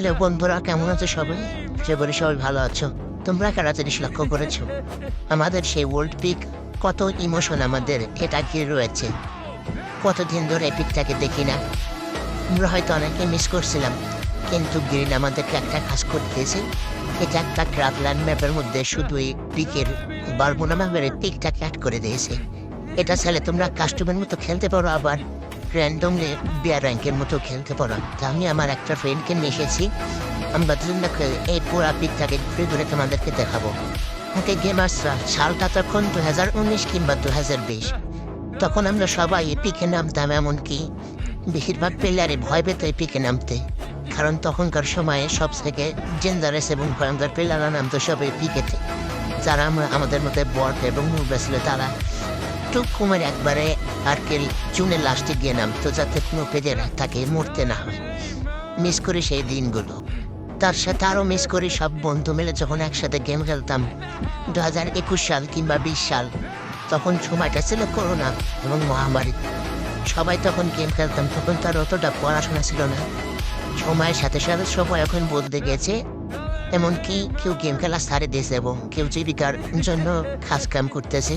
Hello বন্ধুরা, কেমন আছো সবাই? সে বলে সবাই ভালো আছো। তোমরা কারা জিনিস লক্ষ্য করেছ? আমাদের সেই ওল্ড পিক কত ইমোশন আমাদের, এটা কি রয়েছে? কতদিন ধরে পিকটাকে দেখি না। আমরা হয়তো অনেকে মিস করছিলাম, কিন্তু গ্রিন আমাদেরকে একটা কাজ করতেছে এটা একটা ক্রাফল্যান্ড ম্যাপের মধ্যে শুধু এই পিকের বারমুনা ম্যাপের পিকটাকে অ্যাড করে দিয়েছে। এটা ছেলে, তোমরা কাস্টমের মতো খেলতে পারো আবার। র্যান্ডমলি বিয়ার র্যাঙ্কের মতো খেলতে পারো তা আমি আমার একটা ফ্রেন্ডকে নিয়ে এসেছি আমরা দুজন না খেলে এই পুরা পিকটাকে ঘুরে ঘুরে তোমাদেরকে দেখাবো ওকে গেমার্সরা সালটা তখন দু হাজার উনিশ কিংবা দু হাজার বিশ তখন আমরা সবাই পিকে নামতাম এমনকি বেশিরভাগ প্লেয়ারে ভয় পেত পিকে নামতে কারণ তখনকার সময়ে সব থেকে জেন্দারেস এবং ভয়ঙ্কর প্লেয়াররা নামতো সব এই পিকেতে যারা আমাদের মধ্যে বট এবং মুভরা ছিল তারা টুক কুমের একবারে আর কি চুনের লাস্টে গিয়ে নামতো যাতে কোনো পেজেরা তাকে মরতে না হয়। মিস করি সেই দিনগুলো। তার সাথে আরও মিস করি সব বন্ধু মিলে যখন একসাথে গেম খেলতাম দু হাজার একুশ সাল কিংবা বিশ সাল, তখন সময়টা ছিল করোনা এবং মহামারী। সবাই তখন গেম খেলতাম, তখন তার অতটা পড়াশোনা ছিল না। সময়ের সাথে সাথে সবাই এখন বদলে গেছে। এমনকি কেউ গেম খেলা সারে দিয়েছে এবং কেউ জীবিকার জন্য কাজ কাম করতেছে।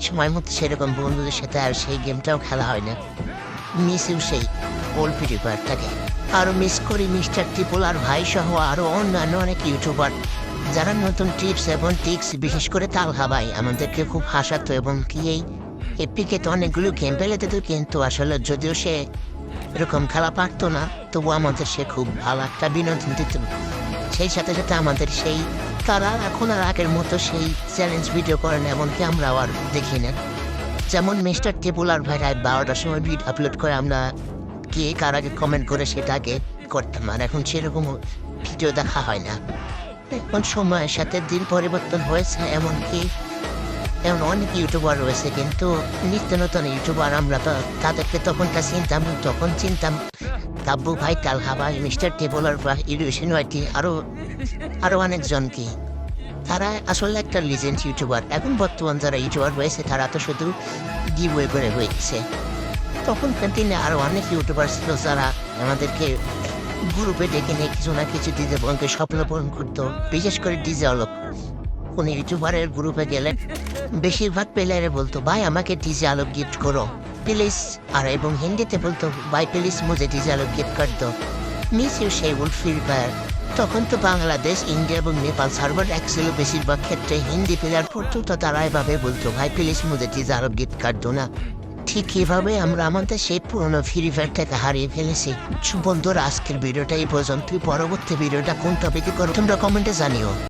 সময় মতো সেরকম বন্ধুদের সাথে আর সেই গেমটাও খেলা হয় না। মিসিউ সেই ওল্ড থাকে আরও মিস করি মিস্টার টিপুল আর ভাই সহ আরও অন্যান্য অনেক ইউটিউবার যারা নতুন টিপস এবং টিক্স বিশেষ করে তাল হাবাই আমাদেরকে খুব হাসাতো এবং কি এই এপিকে তো অনেকগুলো গেম ফেলে দিত কিন্তু আসলে যদিও সে এরকম খেলা পারতো না তবু আমাদের সে খুব ভালো একটা বিনোদন দিত। সেই সাথে সাথে আমাদের সেই, তারা এখন আর আগের মতো সেই চ্যালেঞ্জ ভিডিও করেন এমনকি আমরা আর দেখি না। যেমন মিস্টার টেবুল আর ভাই রাত বারোটার সময় ভিডিও আপলোড করে, আমরা কে কার আগে কমেন্ট করে সেটাকে করতাম, আর এখন সেরকম ভিডিও দেখা হয় না। এখন সময়ের সাথে দিন পরিবর্তন হয়েছে, এমনকি এমন অনেক ইউটিউবার রয়েছে, কিন্তু নিত্য নতুন ইউটিউবার আমরা তো তাদেরকে তখনটা চিনতাম তখন চিনতাম কাব্বু ভাই তালহা ভাই মিস্টার টেবলার বা ইলিউশন ওয়াইটি আরও আরও অনেকজনকে তারা আসলে একটা লিজেন্ড ইউটিউবার এখন বর্তমান যারা ইউটিউবার রয়েছে তারা তো শুধু গিভওয়ে করে হয়েছে। তখন দিনে আরও অনেক ইউটিউবার ছিল যারা আমাদেরকে গ্রুপে ডেকে নিয়ে কিছু না কিছু দিতে বলকে স্বপ্ন পূরণ করতো, বিশেষ করে ডিজে আলোক কোন ইউটিউবারের গ্রুপে গেলে বেশিরভাগ প্লেয়ারে বলতো, ভাই, আমাকে ডিজে আলোক গিফট করো। প্লিজ আর এবং হিন্দিতে বলতো প্লিজ মুঝে ডিজে আলোক গিফট কর দো মিস ইউ সেই ফ্রি ফায়ার তখন তো বাংলাদেশ, ইন্ডিয়া এবং নেপাল সার্ভার এক ছিল বেশিরভাগ ক্ষেত্রে হিন্দি প্লেয়ার পড়তো তো তারা এভাবে বলতো ভাই প্লিজ ডিজে আলোক গিফট কর দো না। ঠিক এভাবে আমরা আমাদের সেই পুরোনো ফ্রি ফায়ারটাকে হারিয়ে ফেলেছি। বন্ধুরা, আজকের ভিডিওটা এই পর্যন্ত পরবর্তী ভিডিওটা কোন টপিকে করো তোমরা কমেন্টে জানিও।